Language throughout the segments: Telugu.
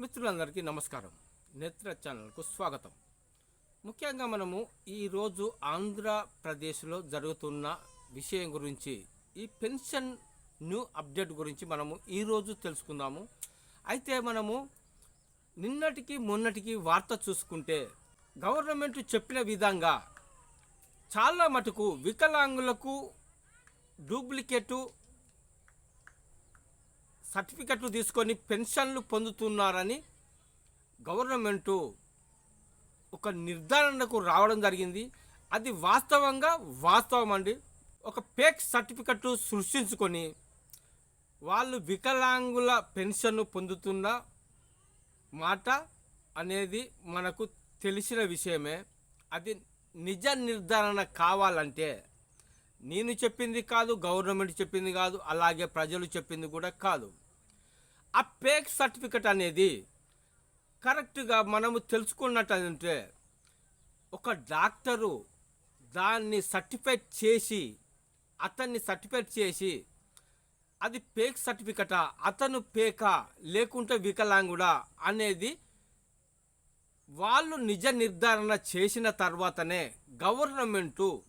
మిత్రులందరికీ నమస్కారం. నేత్ర ఛానల్కు స్వాగతం. ముఖ్యంగా మనము ఈరోజు ఆంధ్రప్రదేశ్లో జరుగుతున్న విషయం గురించి ఈ పెన్షన్ న్యూ అప్డేట్ గురించి మనము ఈరోజు తెలుసుకుందాము. అయితే మనము నిన్నటికి మొన్నటికి వార్త చూసుకుంటే గవర్నమెంట్ చెప్పిన విధంగా చాలా మటుకు వికలాంగులకు డూప్లికేటు సర్టిఫికెట్లు తీసుకొని పెన్షన్లు పొందుతున్నారని గవర్నమెంటు ఒక నిర్ధారణకు రావడం జరిగింది. అది వాస్తవంగా వాస్తవం అండి. ఒక పేక్ సర్టిఫికెట్లు సృష్టించుకొని వాళ్ళు వికలాంగుల పెన్షన్ పొందుతున్న మాట అనేది మనకు తెలిసిన విషయమే. అది నిజ నిర్ధారణ కావాలంటే నేను చెప్పింది కాదు గవర్నమెంట్ చెప్పింది కాదు అలాగే ప్రజలు చెప్పింది కూడా కాదు. ఆ పేక్ సర్టిఫికెట్ అనేది కరెక్ట్గా మనము తెలుసుకున్నట్టు ఒక డాక్టరు దాన్ని సర్టిఫైడ్ చేసి అతన్ని సర్టిఫైడ్ చేసి అది పేక్ సర్టిఫికెటా అతను పేక లేకుంటే వికలాంగుడా అనేది వాళ్ళు నిజ నిర్ధారణ చేసిన తర్వాతనే గవర్నమెంటు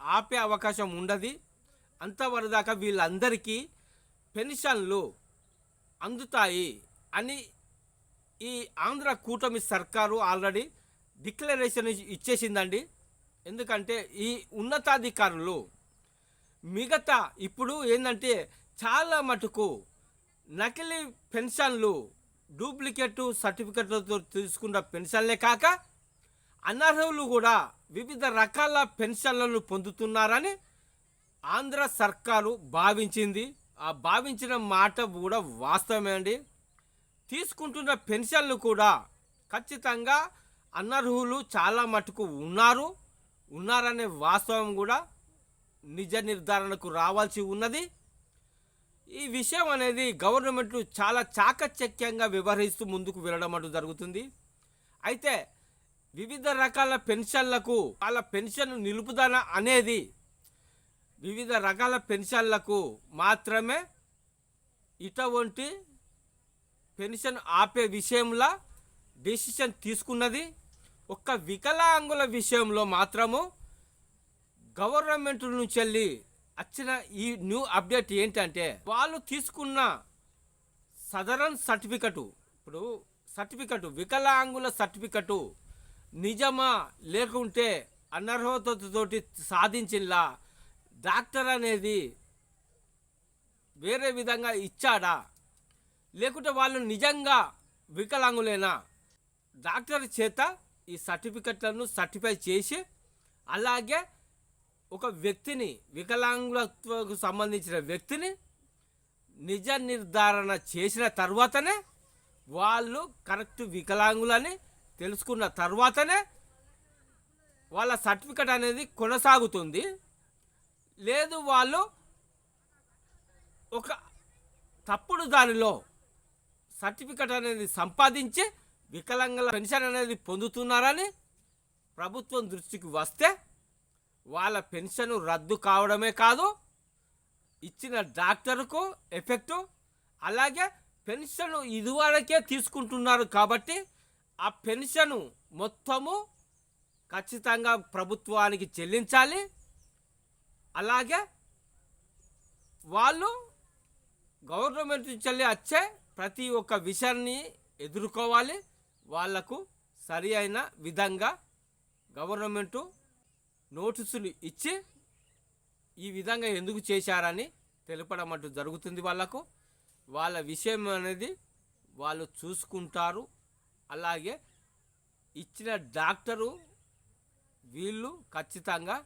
ఆపే అవకాశం ఉండదు. అంతవరదాకా వీళ్ళందరికీ పెన్షన్లు అందుతాయి అని ఈ ఆంధ్ర కూటమి సర్కారు ఆల్రెడీ డిక్లరేషన్ ఇచ్చేసిందండి. ఎందుకంటే ఈ ఉన్నతాధికారులు మిగతా ఇప్పుడు ఏంటంటే చాలా మటుకు నకిలీ పెన్షన్లు డూప్లికేట్ సర్టిఫికెట్లతో తీసుకున్న పెన్షన్లే కాక అనర్హులు కూడా వివిధ రకాల పెన్షన్లను పొందుతున్నారని ఆంధ్ర సర్కారు భావించింది. ఆ భావించిన మాట కూడా వాస్తవమే అండి. తీసుకుంటున్న పెన్షన్లు కూడా ఖచ్చితంగా అనర్హులు చాలా మటుకు ఉన్నారు. ఉన్నారనే వాస్తవం కూడా నిజ నిర్ధారణకు రావాల్సి ఉన్నది. ఈ విషయం అనేది గవర్నమెంట్ చాలా చాకచక్యంగా వ్యవహరిస్తూ ముందుకు వెళ్ళడం అంటూ జరుగుతుంది. అయితే వివిధ రకాల పెన్షన్లకు వాళ్ళ పెన్షన్ నిలుపుదల అనేది వివిధ రకాల పెన్షన్లకు మాత్రమే ఇటువంటి పెన్షన్ ఆపే విషయంలో డెసిషన్ తీసుకున్నది. ఒక్క వికలాంగుల విషయంలో మాత్రము గవర్నమెంట్ నుంచి వెళ్ళి వచ్చిన ఈ న్యూ అప్డేట్ ఏంటంటే వాళ్ళు తీసుకున్న సదరన్ సర్టిఫికెటు ఇప్పుడు సర్టిఫికెటు వికలాంగుల సర్టిఫికెటు నిజమా లేకుంటే అనర్హతతోటి సాధించిలా డాక్టర్ అనేది వేరే విధంగా ఇచ్చాడా? లేకుంటే వాళ్ళు నిజంగా వికలాంగులేనా? డాక్టర్ చేత ఈ సర్టిఫికెట్లను సర్టిఫై చేసి అలాగే ఒక వ్యక్తిని వికలాంగులకు సంబంధించిన వ్యక్తిని నిజ నిర్ధారణ చేసిన తర్వాతనే వాళ్ళు కరెక్ట్ వికలాంగులని తెలుసుకున్న తర్వాతనే వాళ్ళ సర్టిఫికెట్ అనేది కొనసాగుతుంది. లేదు వాళ్ళు ఒక తప్పుడు దానిలో సర్టిఫికెట్ అనేది సంపాదించి వికలాంగుల పెన్షన్ అనేది పొందుతున్నారని ప్రభుత్వం దృష్టికి వస్తే వాళ్ళ పెన్షన్ రద్దు కావడమే కాదు ఇచ్చిన డాక్టర్కు ఎఫెక్టు అలాగే పెన్షన్ ఇదివరకే తీసుకుంటున్నారు కాబట్టి ఆ పెన్షన్ మొత్తము ఖచ్చితంగా ప్రభుత్వానికి చెల్లించాలి. అలాగే వాళ్ళు గవర్నమెంట్ నుంచి వచ్చే ప్రతి ఒక్క విషయాన్ని ఎదుర్కోవాలి. వాళ్ళకు సరి అయిన విధంగా గవర్నమెంటు నోటీసులు ఇచ్చి ఈ విధంగా ఎందుకు చేశారని తెలపడం అంటూ జరుగుతుంది వాళ్ళకు. వాళ్ళ విషయం అనేది వాళ్ళు చూసుకుంటారు. అలాగే ఇచ్చిన డాక్టరు వీళ్ళు ఖచ్చితంగా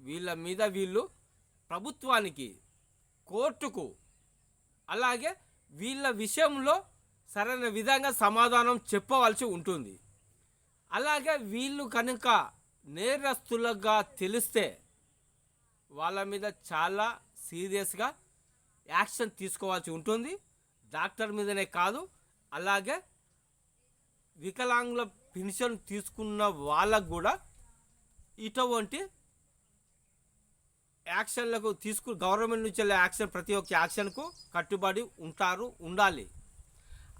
వీళ్ళ మీద వీళ్ళు ప్రభుత్వానికి కోర్టుకు అలాగే వీళ్ళ విషయంలో సరైన విధంగా సమాధానం చెప్పవలసి ఉంటుంది. అలాగే వీళ్ళు కనుక నేరస్తులుగా తెలిస్తే వాళ్ళ మీద చాలా సీరియస్గా యాక్షన్ తీసుకోవాల్సి ఉంటుంది. డాక్టర్ మీదనే కాదు అలాగే వికలాంగుల పెన్షన్ తీసుకున్న వాళ్ళకు కూడా ఇటువంటి యాక్షన్లకు తీసుకు గవర్నమెంట్ నుంచి వెళ్ళే యాక్షన్ ప్రతి ఒక్క యాక్షన్కు కట్టుబడి ఉంటారు ఉండాలి.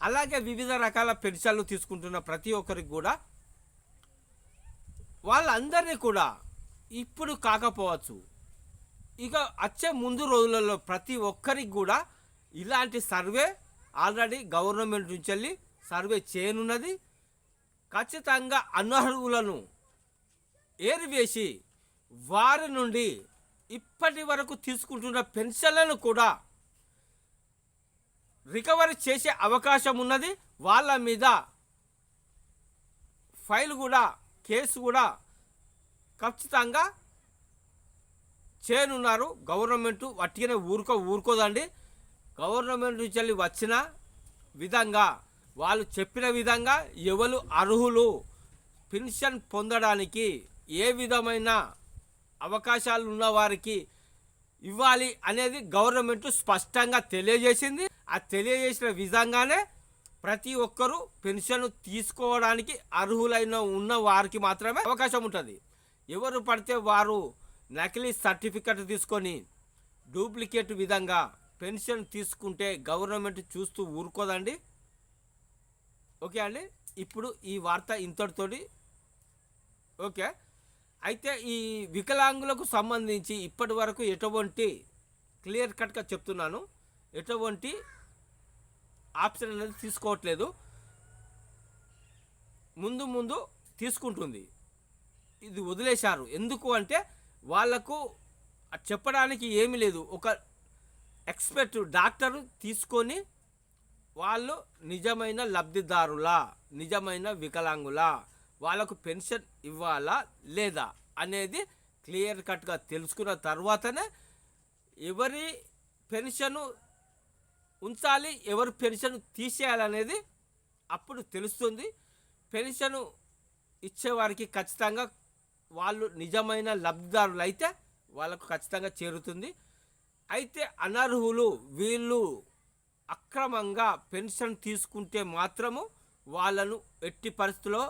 అలాగే వివిధ రకాల పెన్షన్లు తీసుకుంటున్న ప్రతి ఒక్కరికి కూడా వాళ్ళందరినీ కూడా ఇప్పుడు కాకపోవచ్చు. ఇక వచ్చే ముందు రోజులలో ప్రతి ఒక్కరికి కూడా ఇలాంటి సర్వే ఆల్రెడీ గవర్నమెంట్ నుంచి వెళ్ళి సర్వే చేయనున్నది ఖచ్చితంగా అనర్హులను ఏరివేసి వారి నుండి ఇప్పటి వరకు తీసుకుంటున్న పెన్షన్లను కూడా రికవరీ చేసే అవకాశం ఉన్నది. వాళ్ళ మీద ఫైల్ కూడా కేసు కూడా ఖచ్చితంగా చేయనున్నారు గవర్నమెంట్ వట్టిగానే ఊరుకో ఊరుకోదండి. గవర్నమెంట్ నుంచి వచ్చిన విధంగా వాళ్ళు చెప్పిన విధంగా ఎవరు అర్హులు? పెన్షన్ పొందడానికి ఏ విధమైన అవకాశాలు ఉన్న వారికి ఇవ్వాలి అనేది గవర్నమెంట్ స్పష్టంగా తెలియజేసింది. ఆ తెలియజేసిన విధంగానే ప్రతి ఒక్కరూ పెన్షన్ తీసుకోవడానికి అర్హులైన ఉన్న వారికి మాత్రమే అవకాశం ఉంటుంది. ఎవరు పడితే వారు నకిలీ సర్టిఫికెట్ తీసుకొని డూప్లికేట్ విధంగా పెన్షన్ తీసుకుంటే గవర్నమెంట్ చూస్తూ ఊరుకోదండి. ఓకే అండి? ఇప్పుడు ఈ వార్త ఇంతటితోటి ఓకే. అయితే ఈ వికలాంగులకు సంబంధించి ఇప్పటి వరకు ఎటువంటి క్లియర్ కట్గా చెప్తున్నాను. ఎటువంటి ఆప్షన్ అనేది తీసుకోవట్లేదు. ముందు ముందు తీసుకుంటుంది. ఇది వదిలేశారు. ఎందుకు అంటే వాళ్ళకు చెప్పడానికి ఏమీ లేదు. ఒక ఎక్స్పర్ట్ డాక్టర్ తీసుకొని వాళ్ళు నిజమైన లబ్ధిదారులా నిజమైన వికలాంగులా వాళ్ళకు పెన్షన్ ఇవ్వాలా లేదా అనేది క్లియర్ కట్గా తెలుసుకున్న తర్వాతనే ఎవరి పెన్షను ఉంచాలి ఎవరి పెన్షన్ తీసేయాలనేది అప్పుడు తెలుస్తుంది. పెన్షన్ ఇచ్చేవారికి ఖచ్చితంగా వాళ్ళు నిజమైన లబ్ధిదారులు అయితే వాళ్ళకు ఖచ్చితంగా చేరుతుంది. అయితే అనర్హులు వీళ్ళు అక్రమంగా పెన్షన్ తీసుకుంటే మాత్రము వాళ్ళను ఎట్టి పరిస్థితుల్లో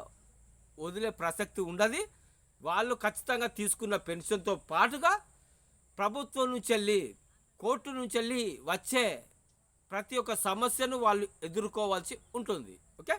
వదిలే ప్రసక్తి ఉండదు. వాళ్ళు ఖచ్చితంగా తీసుకున్న పెన్షన్తో పాటుగా ప్రభుత్వం నుంచి వెళ్ళి కోర్టు నుంచి వెళ్ళి వచ్చే ప్రతి ఒక్క సమస్యను వాళ్ళు ఎదుర్కోవాల్సి ఉంటుంది. ఓకే?